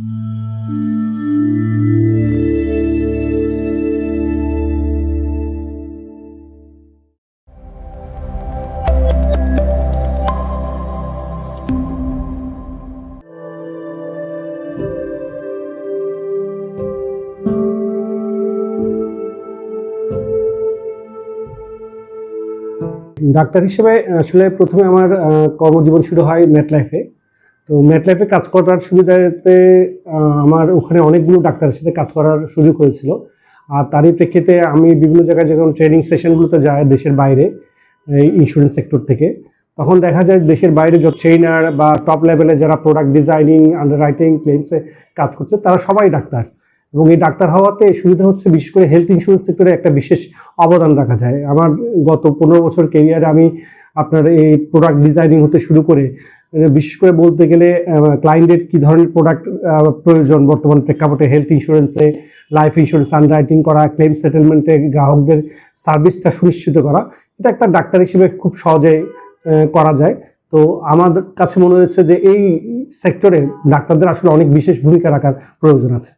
Doctor হিসেবে আসলে প্রথমে আমার কর্মজীবন শুরু হয় ম্যাটলাইফে তো ম্যাটলাইফে কাজ করার সুবিধাতে আমার ওখানে অনেকগুলো ডাক্তারের সাথে কাজ করার সুযোগ হয়েছিল। আর তারই প্রেক্ষিতে আমি বিভিন্ন জায়গায় যখন ট্রেনিং সেশনগুলোতে যাই দেশের বাইরে, এই ইন্স্যুরেন্স সেক্টর থেকে, তখন দেখা যায় দেশের বাইরে যত ট্রেনার বা টপ লেভেলে যারা প্রোডাক্ট ডিজাইনিং আন্ডার রাইটিং ক্লেমসে কাজ করছে, তারা সবাই ডাক্তার। এবং এই ডাক্তার হওয়াতে সুবিধা হচ্ছে বিশেষ করে হেলথ ইন্স্যুরেন্স সেক্টরে একটা বিশেষ অবদান রাখা যায়। আমার গত পনেরো বছর কেরিয়ারে আমি আপনার এই প্রোডাক্ট ডিজাইনিং হতে শুরু করে বিশেষ করে বলতে গেলে ক্লায়েন্টের কি ধরনের প্রোডাক্ট প্রয়োজন? বর্তমান প্রেক্ষাপটে হেলথ ইন্স্যুরেন্সে লাইফ ইন্স্যুরেন্স আন্ডাররাইটিং করা ক্লেম সেটেলমেন্টে গ্রাহকদের সার্ভিসটা সুনিশ্চিত করা, এটা একটা ডাক্তার হিসেবে খুব সহজে করা যায়। তো আমার কাছে মনে হচ্ছে যে এই সেক্টরে ডাক্তারদের আসলে অনেক বিশেষ ভূমিকা রাখার প্রয়োজন আছে।